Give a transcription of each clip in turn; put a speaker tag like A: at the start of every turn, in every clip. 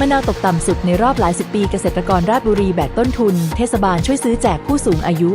A: มะนาวตกต่ำสุดในรอบหลายสิบปีเกษตรกรราชบุรีแบกต้นทุน เทศบาลช่วยซื้อแจกผู้สูงอายุ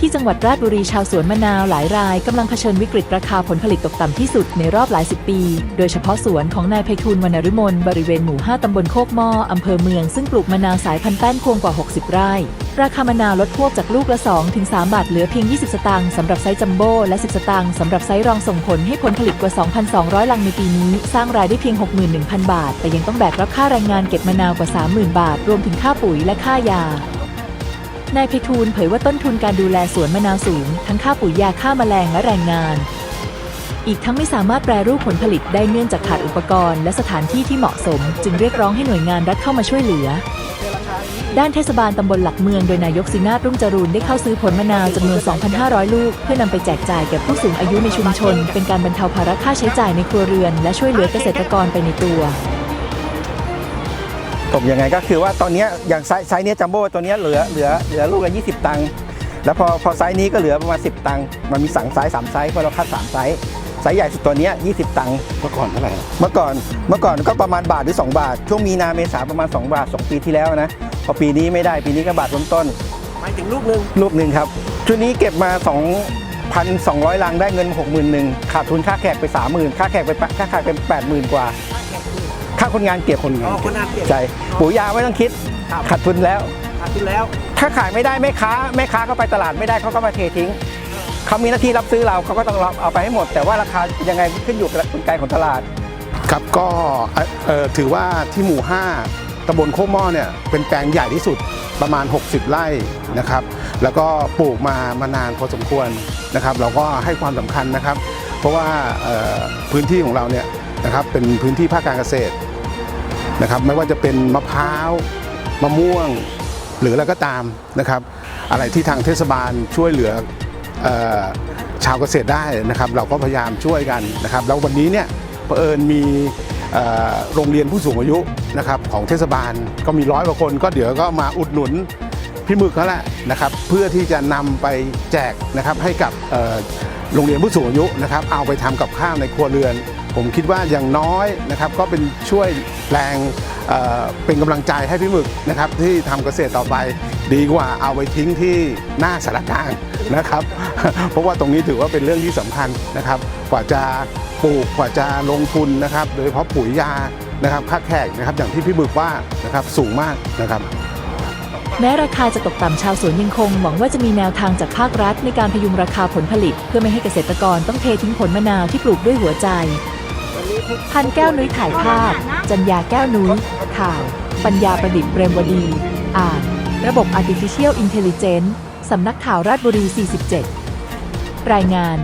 A: ที่จังหวัดราชบุรีชาวสวนมะนาวหลายรายกำลังเผชิญวิกฤตราคาผลผลิตตกต่ำที่สุดในรอบหลายสิบปี โดยเฉพาะสวนของนายไพฑูรย์วรรณรุมนบริเวณหมู่ 5 ตำบลโคกหม้ออำเภอเมืองซึ่งปลูกมะนาวสายพันธุ์แป้นพวงกว่า 60 ไร่ ราคามะนาวลดพวกจากลูกละ2ถึง3บาทเหลือเพียง 20 สตางค์สำหรับไซส์จัมโบ้และ 10 สตางค์สำหรับไซส์รองส่งผลให้ผลผลิตกว่า 2,200 ลังในปีนี้ สร้างรายได้เพียง 61,000 บาท แต่ยังต้องแบกรับค่าแรงงานเก็บมะนาวกว่า 30,000 บาท รวมถึงค่าปุ๋ยและค่ายา นายไพฑูรย์เผยว่าต้นทุนการดูแลสวนมะนาวสูง ทั้งค่าปุ๋ยยาฆ่าแมลงและแรงงาน อีกทั้งไม่สามารถแปรรูปผลผลิตได้เนื่องจากขาดอุปกรณ์และสถานที่ที่เหมาะสม จึงเรียกร้องให้หน่วยงานรัฐเข้ามาช่วยเหลือ ด้านเทศบาลตำบลหลักเมืองโดยนายกสินารุ่งจรูนได้เข้าซื้อผลมะนาวจำนวน 2,500 ลูก เพื่อนำไปแจกจ่ายแก่ผู้สูงอายุในชุมชน เป็นการบรรเทาภาระค่าใช้จ่ายในครัวเรือน และช่วยเหลือเกษตรกรไปในตัว
B: ตกยังไงก็คือว่าตอนเนี้ยอย่างไซส์ไซส์เนี้ยจัมโบ้ตัวเนี้ยเหลือเหลือเหลือลูกละ20 ตังค์แล้วพอพอไซส์นี้ก็เหลือประมาณ10 ตังค์มันมีสั่งไซส์3ไซส์เพราะเราคัด3ไซส์ไซส์ใหญ่สุดตัวเนี้ย20 ตังค์
C: เมื่อก่อนเท่าไหร่
B: เมื่อก่อนเมื่อก่อนก็ประมาณบาทหรือ 2 บาท ช่วงมีนาเมษาประมาณ 2 บาท 2 ปีที่แล้วนะพอปีนี้ไม่ได้ปีนี้ก็บาทต้น
C: หมายถึงลูกหนึ่ง
B: ๆลูกหนึ่งครับชุดนี้เก็บมา 2,200 ลังได้เงิน 61,000ขาดทุนค่าแขกไป 30,000ค่าแขกไปค่าแขกเป็น80,000 กว่า ค่าคนงานเก็บ
C: คนงานคนงานเก็บ
B: ใช่ปุ๋ยยาไม่ต้องคิด
C: ครับ
B: ขาดทุนแล้ว
C: ขาดทุนแล้ว
B: ถ้าขายไม่ได้แม่ค้าแม่ค้าก็ไปตลาดไม่ได้เขาก็มาเททิ้งเขามีหน้าที่รับซื้อเราเขาก็ต้องรับเอาไปให้หมด แต่ว่าราคายังไงขึ้นอยู่กับกลไกของตลาด
D: ครับก็เอ่อเอ่อถือว่าที่หมู่ 5ตำบลโคกหม้อเนี่ยเป็นแปลงใหญ่ที่สุดประมาณ 60 ไร่นะครับ แล้วก็ปลูกมามานานพอสมควรนะครับ เราก็ให้ความสำคัญนะครับ เพราะว่าเอ่อพื้นที่ของเราเนี่ย นะครับเป็นพื้นที่ภาคการเกษตรนะครับไม่ว่าจะเป็นมะพร้าวมะม่วงหรืออะไรก็ตามนะครับ อะไรที่ทางเทศบาลช่วยเหลือออชาวเกษตรได้นะครับ เราก็พยายามช่วยกันนะครับ แล้ววันนี้เนี่ยเผอิญมีโรงเรียนผู้สูงอายุนะครับของเทศบาลก็มีร้อยกว่าคน ก็เดี๋ยวก็มาอุดหนุนพี่มึกเขาแหละนะครับ เพื่อที่จะนำไปแจกนะครับให้กับโรงเรียนผู้สูงอายุนะครับ เอาไปทำกับข้าวในครัวเรือน ผมคิดว่าอย่างน้อยนะครับก็เป็นช่วยแรงเเป็นกำลังใจให้พี่หมึกนะครับที่ทำเกษตรต่อไปดีกว่าเอาไปทิ้งที่หน้าสารกลางนะครับ เพราะว่าตรงนี้ถือว่าเป็นเรื่องที่สำคัญนะครับ กว่าจะปลูกกว่าจะลงทุนนะครับ โดยเฉพาะปุ๋ยยานะครับค่าแขกนะครับอย่างที่พี่หมึกว่านะครับสูงมากนะครับ
A: แม้ราคาจะตกต่ำชาวสวนยังคงหวังว่าจะมีแนวทางจากภาครัฐในการพยุงราคาผลผลิต เพื่อไม่ให้เกษตรกรต้องเททิ้งผลมะนาวที่ปลูกด้วยหัวใจ พันแก้วนุ้ยถ่ายภาพ จัญญาแก้วนุ้ย ข่าว ปัญญาประดิษฐ์เปรมวดี อ่าน ระบบ Artificial Intelligence สำนักข่าวราชบุรี 47 รายงาน